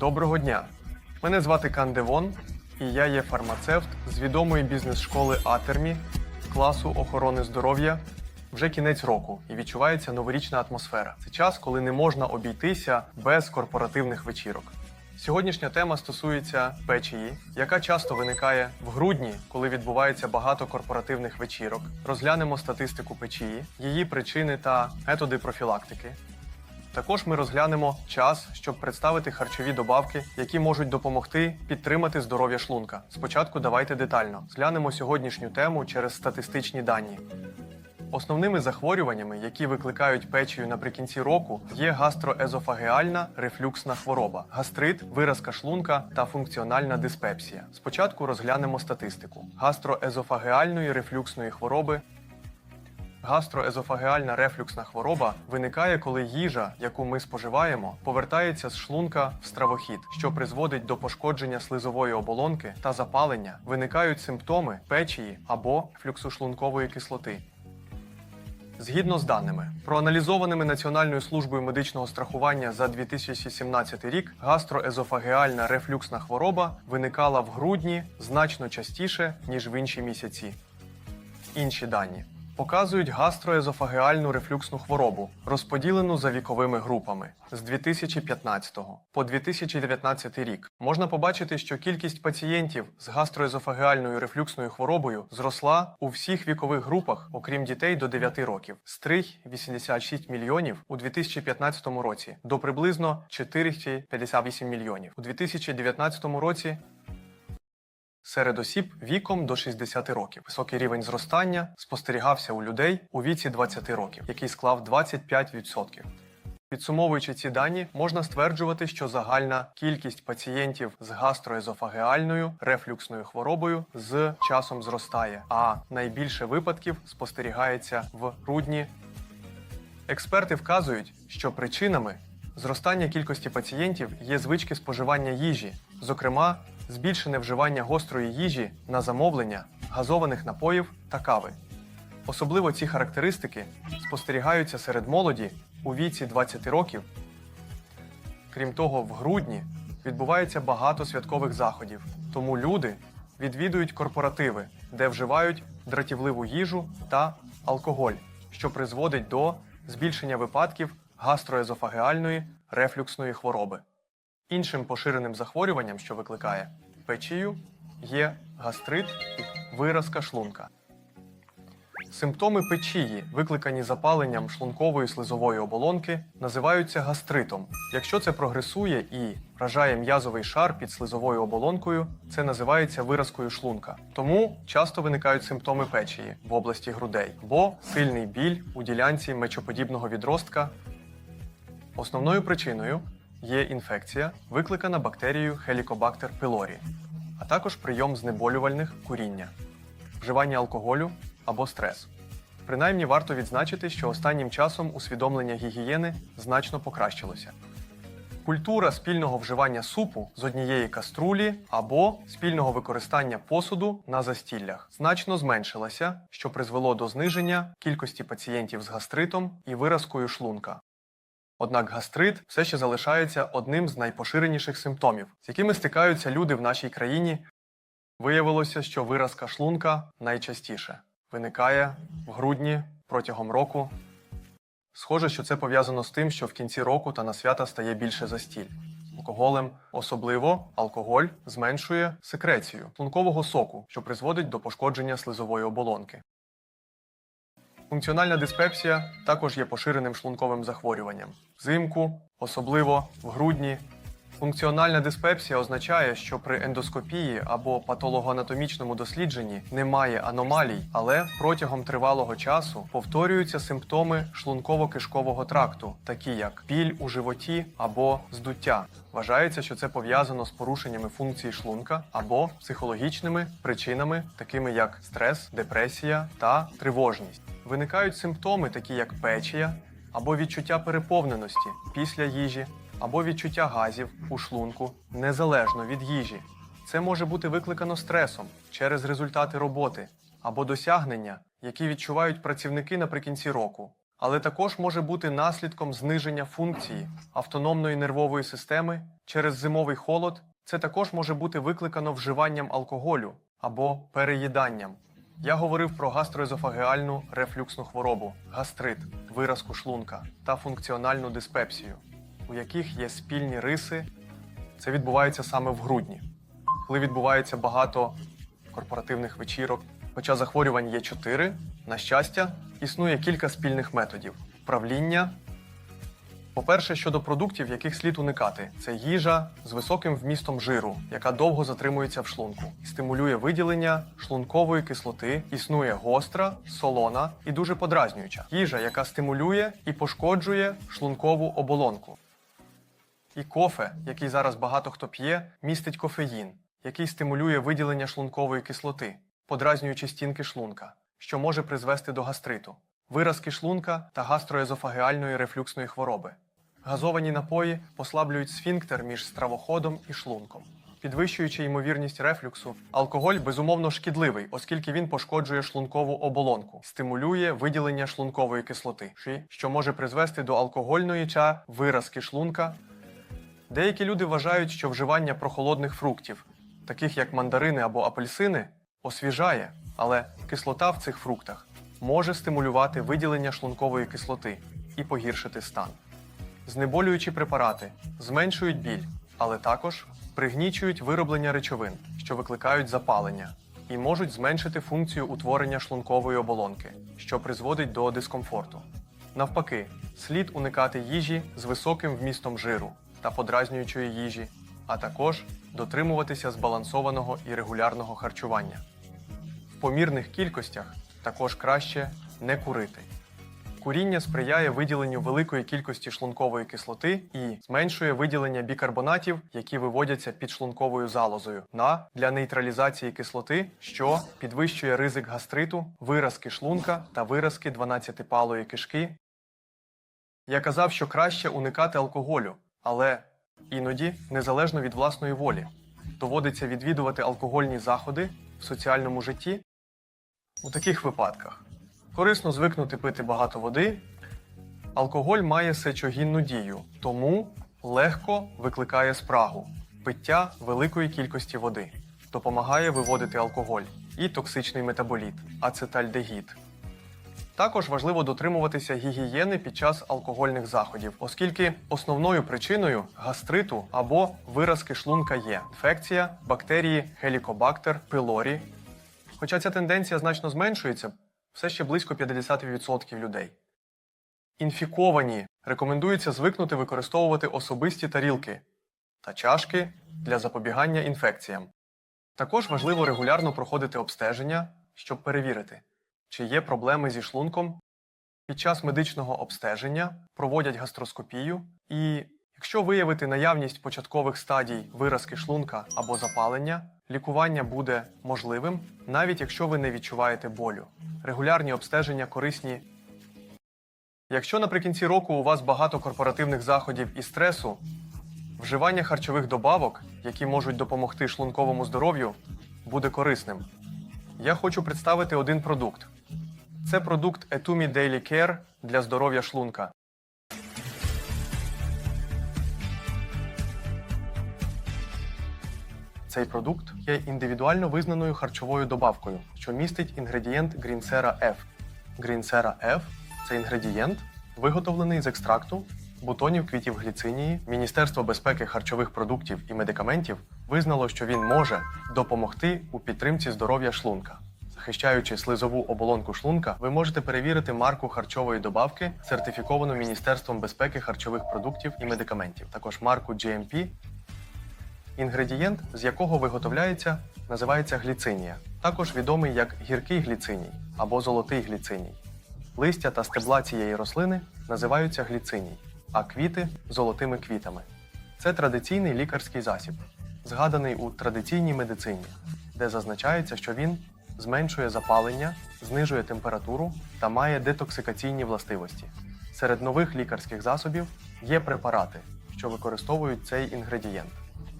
Доброго дня! Мене звати Кан Девон, і я є фармацевт з відомої бізнес-школи Атермі класу охорони здоров'я. Вже кінець року і відчувається новорічна атмосфера. Це час, коли не можна обійтися без корпоративних вечірок. Сьогоднішня тема стосується печії, яка часто виникає в грудні, коли відбувається багато корпоративних вечірок. Розглянемо статистику печії, її причини та методи профілактики. Також ми розглянемо час, щоб представити харчові добавки, які можуть допомогти підтримати здоров'я шлунка. Спочатку давайте детально зглянемо сьогоднішню тему через статистичні дані. Основними захворюваннями, які викликають печію наприкінці року, є гастроезофагеальна рефлюксна хвороба, гастрит, виразка шлунка та функціональна диспепсія. Спочатку розглянемо статистику гастроезофагеальної рефлюксної хвороби Гастроезофагеальна рефлюксна хвороба виникає, коли їжа, яку ми споживаємо, повертається з шлунка в стравохід, що призводить до пошкодження слизової оболонки та запалення. Виникають симптоми печії або флюксошлункової кислоти. Згідно з даними, проаналізованими Національною службою медичного страхування за 2017 рік, гастроезофагеальна рефлюксна хвороба виникала в грудні значно частіше, ніж в інші місяці. Інші дані показують гастроезофагеальну рефлюксну хворобу, розподілену за віковими групами з 2015 по 2019 рік. Можна побачити, що кількість пацієнтів з гастроезофагеальною рефлюксною хворобою зросла у всіх вікових групах, окрім дітей до 9 років, з 3,86 мільйонів у 2015 році до приблизно 4,58 мільйонів у 2019 році Серед осіб віком до 60 років високий рівень зростання спостерігався у людей у віці 20 років, який склав 25%. Підсумовуючи ці дані, можна стверджувати, що загальна кількість пацієнтів з гастроезофагеальною рефлюксною хворобою з часом зростає, а найбільше випадків спостерігається в грудні. Експерти вказують, що причинами зростання кількості пацієнтів є звички споживання їжі, зокрема, збільшене вживання гострої їжі на замовлення, газованих напоїв та кави. Особливо ці характеристики спостерігаються серед молоді у віці 20 років. Крім того, в грудні відбувається багато святкових заходів, тому люди відвідують корпоративи, де вживають дратівливу їжу та алкоголь, що призводить до збільшення випадків гастроезофагеальної рефлюксної хвороби. Іншим поширеним захворюванням, що викликає печію, є гастрит і виразка шлунка. Симптоми печії, викликані запаленням шлункової слизової оболонки, називаються гастритом. Якщо це прогресує і вражає м'язовий шар під слизовою оболонкою, це називається виразкою шлунка. Тому часто виникають симптоми печії в області грудей або сильний біль у ділянці мечоподібного відростка. Основною причиною є інфекція, викликана бактерією Helicobacter pylori, а також прийом знеболювальних куріння, вживання алкоголю або стрес. Принаймні варто відзначити, що останнім часом усвідомлення гігієни значно покращилося. Культура спільного вживання супу з однієї каструлі або спільного використання посуду на застіллях значно зменшилася, що призвело до зниження кількості пацієнтів з гастритом і виразкою шлунка. Однак гастрит все ще залишається одним з найпоширеніших симптомів, з якими стикаються люди в нашій країні. Виявилося, що виразка шлунка найчастіше виникає в грудні протягом року. Схоже, що це пов'язано з тим, що в кінці року та на свята стає більше застіль. Алкоголем особливо алкоголь зменшує секрецію шлункового соку, що призводить до пошкодження слизової оболонки. Функціональна диспепсія також є поширеним шлунковим захворюванням. Взимку, особливо в грудні. Функціональна диспепсія означає, що при ендоскопії або патологоанатомічному дослідженні немає аномалій, але протягом тривалого часу повторюються симптоми шлунково-кишкового тракту, такі як біль у животі або здуття. Вважається, що це пов'язано з порушеннями функції шлунка або психологічними причинами, такими як стрес, депресія та тривожність. Виникають симптоми, такі як печія або відчуття переповненості після їжі, або відчуття газів у шлунку незалежно від їжі. Це може бути викликано стресом через результати роботи або досягнення, які відчувають працівники наприкінці року. Але також може бути наслідком зниження функції автономної нервової системи Через зимовий холод це також може бути викликано вживанням алкоголю або переїданням. Я говорив про гастроезофагеальну рефлюксну хворобу, гастрит, виразку шлунка та функціональну диспепсію, у яких є спільні риси. Це відбувається саме в грудні, коли відбувається багато корпоративних вечірок. Хоча захворювань є чотири, на щастя, існує кілька спільних методів: правління. По-перше, щодо продуктів, яких слід уникати, це їжа з високим вмістом жиру, яка довго затримується в шлунку, стимулює виділення шлункової кислоти, існує гостра, солона і дуже подразнююча. Їжа, яка стимулює і пошкоджує шлункову оболонку. І кофе, який зараз багато хто п'є, містить кофеїн, який стимулює виділення шлункової кислоти, подразнюючи стінки шлунка, що може призвести до гастриту, виразки шлунка та гастроезофагеальної рефлюксної хвороби. Газовані напої послаблюють сфінктер між стравоходом і шлунком. Підвищуючи ймовірність рефлюксу, алкоголь безумовно шкідливий, оскільки він пошкоджує шлункову оболонку, стимулює виділення шлункової кислоти, що може призвести до алкогольної ча виразки шлунка Деякі люди вважають, що вживання прохолодних фруктів, таких як мандарини або апельсини, освіжає, але кислота в цих фруктах може стимулювати виділення шлункової кислоти і погіршити стан. Знеболюючі препарати зменшують біль, але також пригнічують вироблення речовин, що викликають запалення, і можуть зменшити функцію утворення шлункової оболонки, що призводить до дискомфорту. Навпаки, слід уникати їжі з високим вмістом жиру та подразнюючої їжі, а також дотримуватися збалансованого і регулярного харчування. В помірних кількостях також краще не курити. Куріння сприяє виділенню великої кількості шлункової кислоти і зменшує виділення бікарбонатів, які виводяться підшлунковою залозою на для нейтралізації кислоти, що підвищує ризик гастриту, виразки шлунка та виразки 12-палої кишки. Я казав, що краще уникати алкоголю, але іноді, незалежно від власної волі, доводиться відвідувати алкогольні заходи в соціальному житті у таких випадках. Корисно звикнути пити багато води. Алкоголь має сечогінну дію, тому легко викликає спрагу. Пиття великої кількості води допомагає виводити алкоголь і токсичний метаболіт ацетальдегід. Також важливо дотримуватися гігієни під час алкогольних заходів, оскільки основною причиною гастриту або виразки шлунка є інфекція бактерії Helicobacter pylori. Хоча ця тенденція значно зменшується, все ще близько 50% людей. Інфіковані рекомендується звикнути використовувати особисті тарілки та чашки для запобігання інфекціям. Також важливо регулярно проходити обстеження, щоб перевірити, чи є проблеми зі шлунком. Під час медичного обстеження проводять гастроскопію, і якщо виявити наявність початкових стадій виразки шлунка або запалення, лікування буде можливим, навіть якщо ви не відчуваєте болю. Регулярні обстеження корисні. Якщо наприкінці року у вас багато корпоративних заходів і стресу, вживання харчових добавок, які можуть допомогти шлунковому здоров'ю, буде корисним. Я хочу представити один продукт. Це продукт Etumi Daily Care для здоров'я шлунка. Цей продукт є індивідуально визнаною харчовою добавкою, що містить інгредієнт Greensera F. Greensera F – це інгредієнт, виготовлений з екстракту бутонів квітів гліцинії. Міністерство безпеки харчових продуктів і медикаментів визнало, що він може допомогти у підтримці здоров'я шлунка. Захищаючи слизову оболонку шлунка, ви можете перевірити марку харчової добавки, сертифіковану Міністерством безпеки харчових продуктів і медикаментів, також марку GMP Інгредієнт, з якого виготовляється, називається гліцинія, також відомий як гіркий гліциній або золотий гліциній. Листя та стебла цієї рослини називаються гліциній, а квіти золотими квітами. Це традиційний лікарський засіб, згаданий у традиційній медицині, де зазначається, що він зменшує запалення, знижує температуру та має детоксикаційні властивості. Серед нових лікарських засобів є препарати, що використовують цей інгредієнт.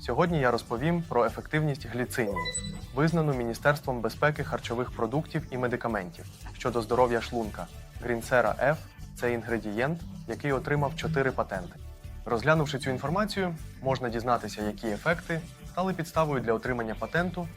Сьогодні я розповім про ефективність гліцинії, визнану Міністерством безпеки харчових продуктів і медикаментів щодо здоров'я шлунка. Грінсера F – це інгредієнт, який отримав 4 патенти. Розглянувши цю інформацію, можна дізнатися, які ефекти стали підставою для отримання патенту.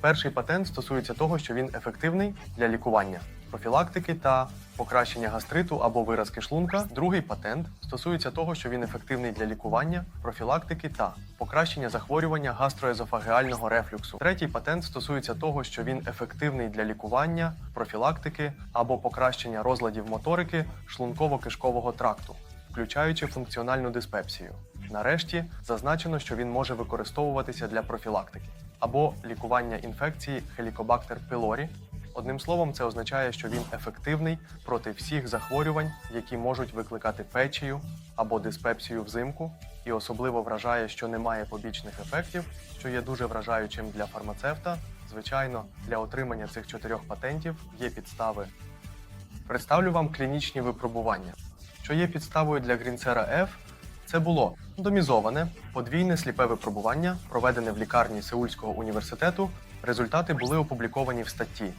Перший патент стосується того, що він ефективний для лікування, профілактики та покращення гастриту або виразки шлунка. Другий патент стосується того, що він ефективний для лікування, профілактики та покращення захворювання гастроезофагеального рефлюксу. Третій патент стосується того, що він ефективний для лікування, профілактики або покращення розладів моторики шлунково-кишкового тракту, включаючи функціональну диспепсію. Нарешті зазначено, що він може використовуватися для профілактики або лікування інфекції Helicobacter pylori. Одним словом, це означає, що він ефективний проти всіх захворювань, які можуть викликати печію або диспепсію взимку, і особливо вражає, що немає побічних ефектів, що є дуже вражаючим для фармацевта. Звичайно, для отримання цих чотирьох патентів є підстави. Представлю вам клінічні випробування. Що є підставою для Грінцера F, це було домізоване подвійне сліпе випробування, проведене в лікарні Сеульського університету. Результати були опубліковані в статті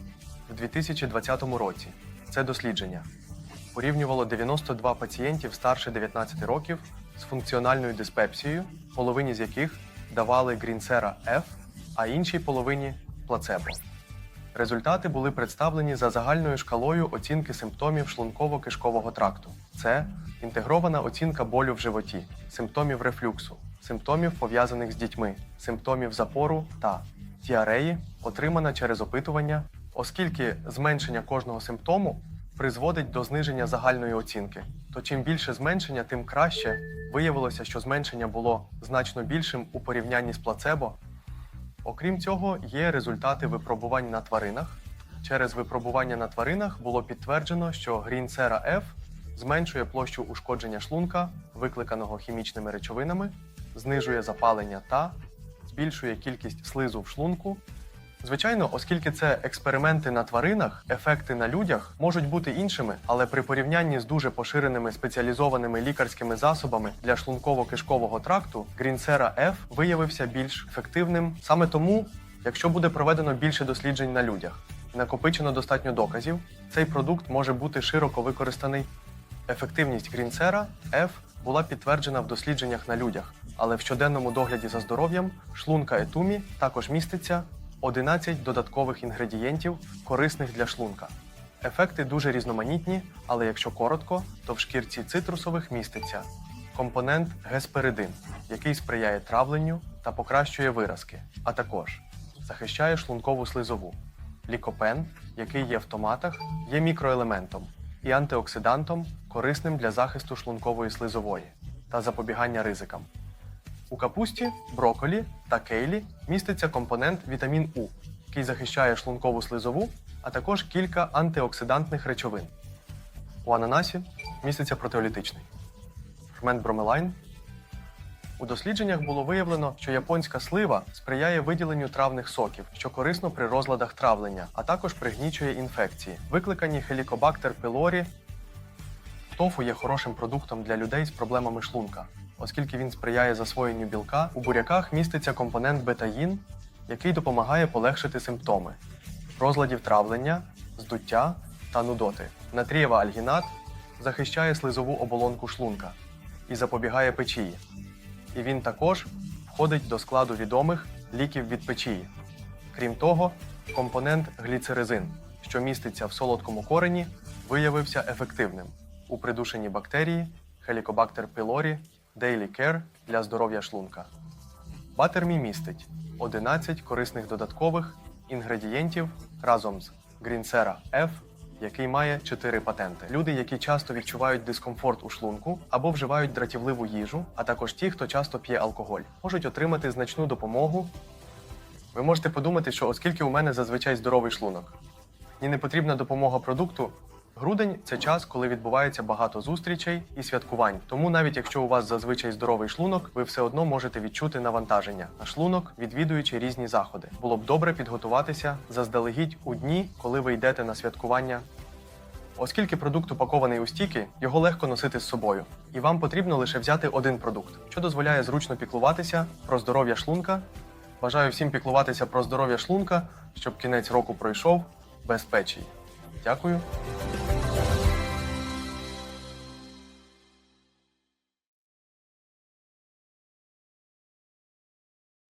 в 2020 році. Це дослідження порівнювало 92 пацієнтів старше 19 років з функціональною диспепсією, половині з яких давали Грінцера F, а іншій половині плацебо. Результати були представлені за загальною шкалою оцінки симптомів шлунково-кишкового тракту. Це інтегрована оцінка болю в животі, симптомів рефлюксу, симптомів пов'язаних з дітьми, симптомів запору та діареї, отримана через опитування, оскільки зменшення кожного симптому призводить до зниження загальної оцінки. То чим більше зменшення, тим краще. Виявилося, що зменшення було значно більшим у порівнянні з плацебо, Окрім цього, є результати випробувань на тваринах. Через випробування на тваринах було підтверджено, що грінцера F зменшує площу ушкодження шлунка, викликаного хімічними речовинами, знижує запалення та збільшує кількість слизу в шлунку. Звичайно, оскільки це експерименти на тваринах, ефекти на людях можуть бути іншими, але при порівнянні з дуже поширеними спеціалізованими лікарськими засобами для шлунково-кишкового тракту Грінцера F виявився більш ефективним. Саме тому, якщо буде проведено більше досліджень на людях і накопичено достатньо доказів, цей продукт може бути широко використаний. Ефективність Грінцера F була підтверджена в дослідженнях на людях, але в щоденному догляді за здоров'ям шлунка етумі також міститься 11 додаткових інгредієнтів, корисних для шлунка. Ефекти дуже різноманітні, але якщо коротко, то в шкірці цитрусових міститься компонент гесперидин, який сприяє травленню та покращує виразки, а також захищає шлункову слизову. Лікопен, який є в томатах, є мікроелементом і антиоксидантом, корисним для захисту шлункової слизової та запобігання ризикам. У капусті, броколі та кейлі міститься компонент вітамін У, який захищає шлункову слизову, а також кілька антиоксидантних речовин. У ананасі міститься протеолітичний фермент бромелайн. У дослідженнях було виявлено, що японська слива сприяє виділенню травних соків, що корисно при розладах травлення, а також пригнічує інфекції, викликані Helicobacter pylori. Тофу є хорошим продуктом для людей з проблемами шлунка, оскільки він сприяє засвоєнню білка. У буряках міститься компонент бетаїн, який допомагає полегшити симптоми розладів травлення, здуття та нудоти. Натрієва альгінат захищає слизову оболонку шлунка і запобігає печії. І він також входить до складу відомих ліків від печії. Крім того, компонент гліцеризин, що міститься в солодкому корені, виявився ефективним у придушенні бактерії Helicobacter pylori Daily Care для здоров'я шлунка. Батермі містить 11 корисних додаткових інгредієнтів разом з Грінсера F, який має 4 патенти. Люди, які часто відчувають дискомфорт у шлунку або вживають дратівливу їжу, а також ті, хто часто п'є алкоголь, можуть отримати значну допомогу. Ви можете подумати, що оскільки у мене зазвичай здоровий шлунок, мені не потрібна допомога продукту. Грудень це час, коли відбувається багато зустрічей і святкувань. Тому навіть якщо у вас зазвичай здоровий шлунок, ви все одно можете відчути навантаження на шлунок, відвідуючи різні заходи. Було б добре підготуватися заздалегідь у дні, коли ви йдете на святкування. Оскільки продукт упакований у стіки, його легко носити з собою, і вам потрібно лише взяти один продукт, що дозволяє зручно піклуватися про здоров'я шлунка. Бажаю всім піклуватися про здоров'я шлунка, щоб кінець року пройшов без печії. Дякую.